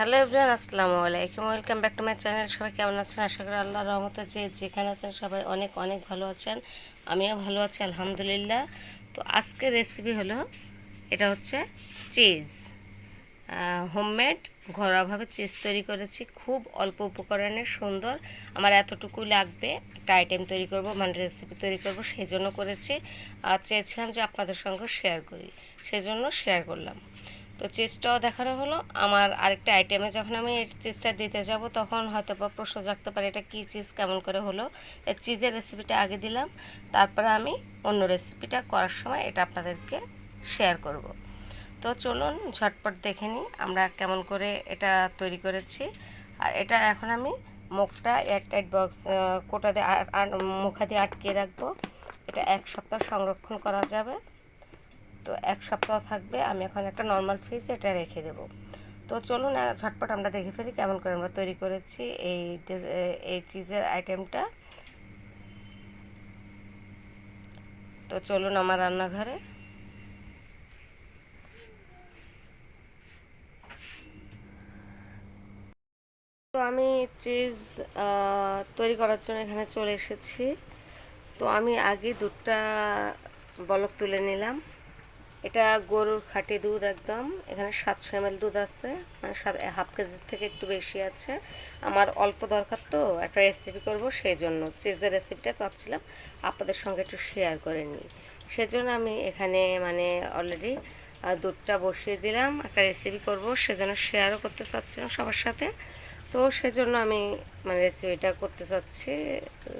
Hello everyone, আসসালামু আলাইকুম। Welcome back to my channel. সবাই কেমন আছেন? আশা করি আল্লাহ রহমতে যে যেখানে আছেন সবাই অনেক অনেক ভালো আছেন। আমিও ভালো আছি, আলহামদুলিল্লাহ। তো আজকের রেসিপি হলো, এটা হচ্ছে চিজ হোমমেড ঘরোয়াভাবে চিজ তৈরি করেছি। খুব অল্প উপকরণে সুন্দর। আমার এতটুকু লাগবে। একটা আইটেম তৈরি করব মানে রেসিপি তৈরি করব সেই জন্য করেছি। আর চেয়েছিলাম যে আপনাদের সঙ্গে শেয়ার করি। সেজন্য শেয়ার করলাম। তো চিজটাও দেখানো হলো। আমার আরেকটা আইটেমে যখন আমি চিজটা দিতে যাব, তখন হয়তো বা প্রশ্ন জাগতে পারে এটা কী চিজ কেমন করে হলো। এই চিজের রেসিপিটা আগে দিলাম, তারপরে আমি অন্য রেসিপিটা করার সময় এটা আপনাদেরকে শেয়ার করব। তো চলুন, ঝটপট দেখে নিই আমরা কেমন করে এটা তৈরি করেছি। আর এটা এখন আমি মুখটা এয়ারটাইট বক্স কোটা দিয়ে মুখা দিয়ে আটকে রাখব। এটা এক সপ্তাহ সংরক্ষণ করা যাবে। তো এক সপ্তাহ থাকবে, আমি এখন একটা নর্মাল ফ্রিজে এটা রেখে দেবো। তো চলুন ঝটপট আমরা দেখে ফেলি কেমন করে আমরা তৈরি করেছি এই এই চিজের আইটেমটা তো চলুন আমার রান্নাঘরে। তো আমি চিজ তৈরি করার জন্য এখানে চলে এসেছি। তো আমি আগে দুধটা বলক তুলে নিলাম। এটা গরুর খাঁটি দুধ একদম। এখানে সাতশো এম দুধ আছে। মানে হাফ কেজির থেকে একটু বেশি আছে। আমার অল্প দরকার তো একটা রেসিপি করব সেই জন্য চিজের রেসিপিটা চাচ্ছিলাম। আপনাদের সঙ্গে একটু শেয়ার করে নিই। সেজন্য আমি এখানে মানে অলরেডি দুধটা বসিয়ে দিলাম। একটা রেসিপি করব সেজন্য শেয়ারও করতে চাচ্ছিলাম সবার সাথে। তো সেজন্য আমি মানে রেসিপিটা করতে চাচ্ছি।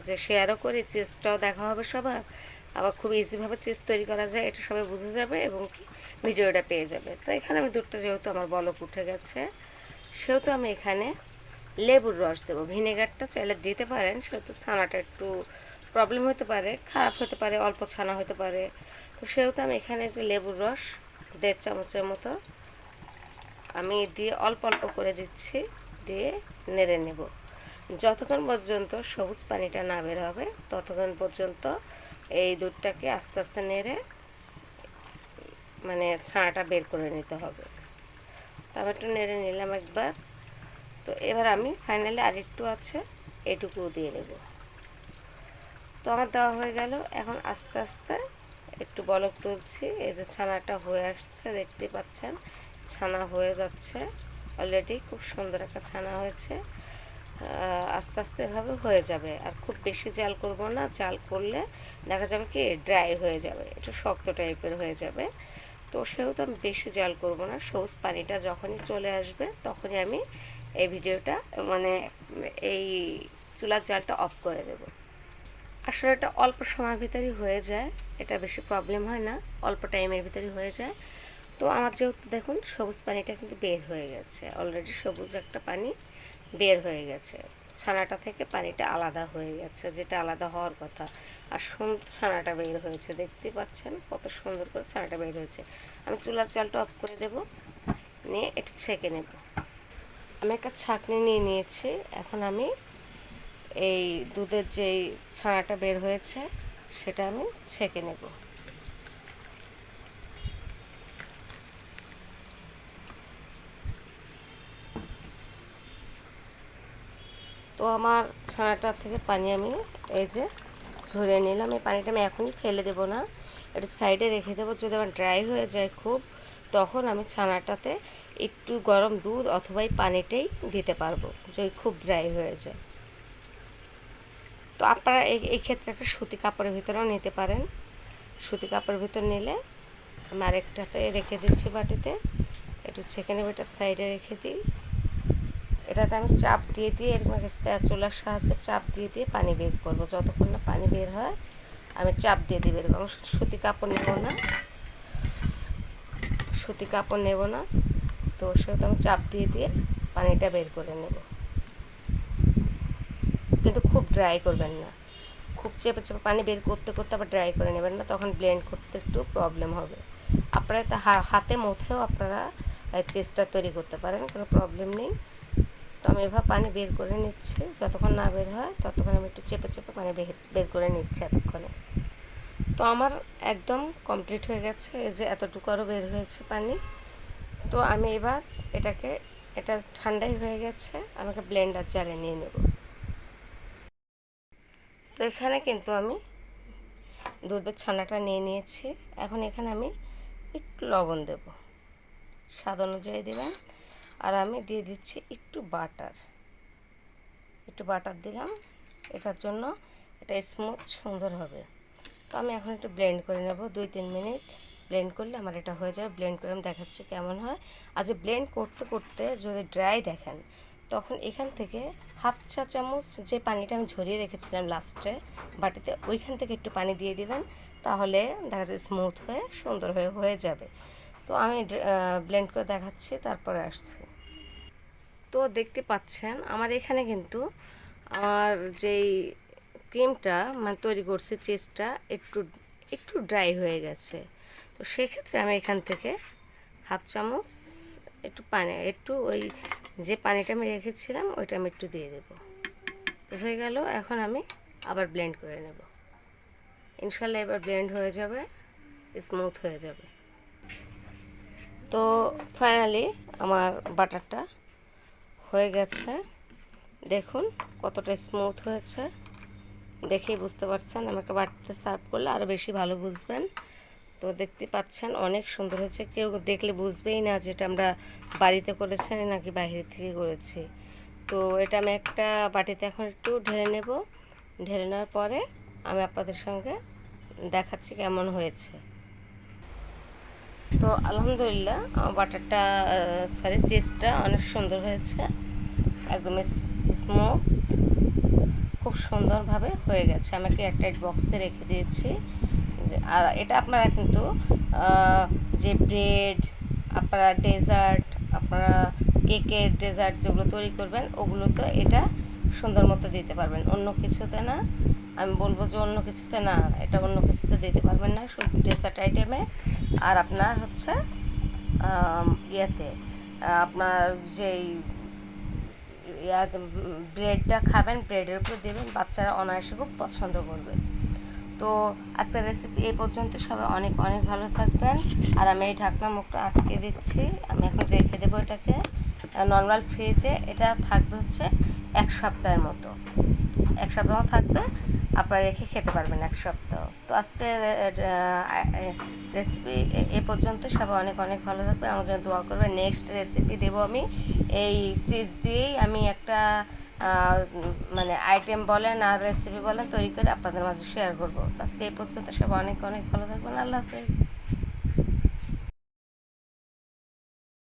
যে শেয়ারও করি চিজটাও দেখা হবে সবার। আবার খুব ইজিভাবে চিজ তৈরি করা যায়, এটা সবাই বুঝে যাবে এবং কি ভিডিওটা পেয়ে যাবে। তো এখানে আমি দুধটা যেহেতু আমার বলক উঠে গেছে, সেহেতু আমি এখানে লেবুর রস দেবো। ভিনেগারটা চাইলে দিতে পারেন, সেহেতু ছানাটা একটু প্রবলেম হতে পারে, খারাপ হতে পারে, অল্প ছানা হতে পারে। তো সেহেতু আমি এখানে যে লেবুর রস, দেড় চামচের মতো আমি দিয়ে অল্প অল্প করে দিচ্ছি, দিয়ে নেড়ে নেব। যতক্ষণ পর্যন্ত সবুজ পানিটা না বের হবে, ততক্ষণ পর্যন্ত এই দুধটাকে আস্তে আস্তে নেড়ে মানে ছানাটা বের করে নিতে হবে। তারপর একটু নেড়ে নিলাম একবার। তো এবার আমি ফাইনালি আরেকটু আছে, এটুকুও দিয়ে নেব। তো আমার দেওয়া হয়ে গেল। এখন আস্তে আস্তে একটু বলক তুলছি। এই যে ছানাটা হয়ে আসছে দেখতে পাচ্ছেন, ছানা হয়ে যাচ্ছে। অলরেডি খুব সুন্দর একটা ছানা হয়েছে। আস্তে আস্তে এভাবে হয়ে যাবে। আর খুব বেশি জাল করব না, জাল করলে দেখা যাবে কি ড্রাই হয়ে যাবে, একটু শক্ত টাইপের হয়ে যাবে। তো সেহেতু আমি বেশি জাল করব না, সবুজ পানিটা যখনই চলে আসবে তখনই আমি এই ভিডিওটা মানে এই চুলার জালটা অফ করে দেবো। আসলে এটা অল্প সময়ের ভিতরেই হয়ে যায়, এটা বেশি প্রবলেম হয় না, অল্প টাইমের ভিতরেই হয়ে যায়। তো আমার যেহেতু দেখুন, সবুজ পানিটা কিন্তু বের হয়ে গেছে অলরেডি সবুজ একটা পানি। বের হয়ে গেছে। ছানাটা থেকে পানিটা আলাদা হয়ে গেছে, যেটা আলাদা হওয়ার কথা। আর সুন্দর ছানাটা বের হয়েছে, দেখতে পাচ্ছেন? কত সুন্দর করে ছানাটা বের হয়েছে। আমি চুলার চালটা অফ করে দেব। নিয়ে একটু ছেঁকে নেব। আমি একটা ছাঁকনি নিয়ে নিয়েছি। এখন আমি এই দুধের যেই ছানাটা বের হয়েছে, সেটা আমি ছেঁকে নেব। তো আমার ছানাটার থেকে পানি আমি এই যে ঝরিয়ে নিলাম। এই পানিটা আমি এখনই ফেলে দেব না। একটু সাইডে রেখে দেবো। যদি আমার ড্রাই হয়ে যায় খুব, তখন আমি ছানাটাতে একটু গরম দুধ অথবা এই পানিটাই দিতে পারব, যদি খুব ড্রাই হয়ে যায়। তো আপনারা এই ক্ষেত্রে একটা সুতি কাপড়ের ভিতরেও নিতে পারেন। সুতি কাপড়ের ভিতর নিলে আমি আরেকটাতে রেখে দিচ্ছি বাটিতে। একটু নেবে, এটা সাইডে রেখে দিই। এটাতে আমি চাপ দিয়ে দিয়ে এরকম চুলার সাহায্যে চাপ দিয়ে দিয়ে পানি বের করব। যতক্ষণ না পানি বের হয়, আমি চাপ দিয়ে দিই বের করব। সুতি কাপড় নেব না। সুতি কাপড় নেব না। তো সেহেতু আমি চাপ দিয়ে দিয়ে পানিটা বের করে নেব। কিন্তু খুব ড্রাই করবেন না। খুব চেপে চেপে পানি বের করতে করতে আবার ড্রাই করে নেবেন না। তখন ব্লেন্ড করতে একটু প্রবলেম হবে। আপনারা হাতে মথেও আপনারা চেষ্টা তৈরি করতে পারেন। কোনো প্রবলেম নেই। তো আমি এভাবে পানি বের করে নিচ্ছি। যতক্ষণ না বের হয়, ততক্ষণ আমি একটু চেপে চেপে পানি বের করে নিচ্ছি এতক্ষণে। তো আমার একদম কমপ্লিট হয়ে গেছে, এই যে এতটুকু আরও বের হয়েছে পানি। তো আমি এবার এটাকে, এটা ঠান্ডাই হয়ে গেছে আমাকে ব্লেন্ডার জারে নিয়ে নেব। তো এখানে কিন্তু আমি দুধের ছানাটা নিয়ে নিয়েছি। এখন এখানে আমি একটু লবণ দেব। স্বাদ অনুযায়ী দেবেন। আর আমি দিয়ে দিচ্ছি একটু বাটার। একটু বাটার দিলাম, এটার জন্য এটা স্মুথ সুন্দর হবে। তো আমি এখন একটু ব্লেন্ড করে নেব, দুই তিন মিনিট ব্লেন্ড করলে আমার এটা হয়ে যাবে। ব্লেন্ড করে আমি দেখাচ্ছি কেমন হয়। আর যে ব্লেন্ড করতে করতে যদি ড্রাই দেখেন, তখন এখান থেকে হাফ চা চামচ যে পানিটা আমি ঝরিয়ে রেখেছিলাম লাস্টে বাটিতে, ওইখান থেকে একটু পানি দিয়ে দিবেন, তাহলে দেখা যায় স্মুথ হয়ে, সুন্দর হয়ে হয়ে যাবে। তো আমি ব্লেন্ড করে দেখাচ্ছি, তারপরে আসছি। তো দেখতে পাচ্ছেন, আমার এখানে কিন্তু আমার যেই ক্রিমটা মানে তৈরি করছি চিজটা একটু একটু ড্রাই হয়ে গেছে। তো সেক্ষেত্রে আমি এখান থেকে হাফ চামচ একটু পানি, একটু ওই যে পানিটা আমি রেখেছিলাম, ওইটা আমি একটু দিয়ে দেবো। হয়ে গেল, এখন আমি আবার ব্লেন্ড করে নেব। ইনশাল্লাহ এবার ব্লেন্ড হয়ে যাবে স্মুথ হয়ে যাবে। তো ফাইনালি আমার বাটারটা হয়ে গেছে। দেখুন কতটা স্মুথ হয়েছে। দেখেই বুঝতে পারছেন আমাকে বাটিতে সার্ভ করলে আরও বেশি ভালো বুঝবেন। তো দেখতে পাচ্ছেন অনেক সুন্দর হয়েছে। কেউ দেখলে বুঝবেই না যেটা আমরা বাড়িতে করেছি নাকি বাইরে থেকে করেছি। তো এটা আমি একটা বাটিতে এখন একটু ঢেলে নেব। ঢেলে নেওয়ার পরে আমি আপনাদের সঙ্গে দেখাচ্ছি কেমন হয়েছে। তো আলহামদুলিল্লাহ বাটারটা সরি চিজটা অনেক সুন্দর হয়েছে। একদম স্মুথ খুব সুন্দরভাবে হয়ে গেছে। আমাকে একটা বক্সে রেখে দিয়েছি। যে, আর এটা আপনারা কিন্তু যে ব্রেড আপনারা ডেজার্ট আপনারা কেকের ডেজার্ট যেগুলো তৈরি করবেন ওগুলো তো এটা সুন্দর মতো দিতে পারবেন। অন্য কিছুতে না, আমি বলব যে অন্য কিছুতে না, এটা অন্য কিছুতে দিতে পারবেন না। শুধু ডেজার্ট আইটেমে আর আপনার হচ্ছে ইয়েতে, আপনার যেই ব্রেডটা খাবেন, ব্রেডের উপর দেবেন, বাচ্চারা অনায়াসে খুব পছন্দ করবে। তো আজকের রেসিপি এই পর্যন্ত, সবাই অনেক অনেক ভালো থাকবেন। আর আমি এই ঢাকনা মুখটা আটকে দিচ্ছি, আমি এখন রেখে দেবো এটাকে। নর্মাল ফ্রিজে এটা থাকবে হচ্ছে এক সপ্তাহের মতো। এক সপ্তাহ থাকবে, আপনারা রেখে খেতে পারবেন এক সপ্তাহ। তো আজকে রেসিপি এ পর্যন্ত সবাই অনেক অনেক ভালো থাকবে। আমার জন্য দোয়া করবে নেক্সট রেসিপি দেবো আমি। এই চিজ দিয়েই আমি একটা মানে আইটেম বলেন আর রেসিপি বলেন তৈরি করে আপনাদের মাঝে শেয়ার করব। আজকে এই পর্যন্ত সবাই অনেক অনেক ভালো থাকবেন। আল্লাহ হাফেজ।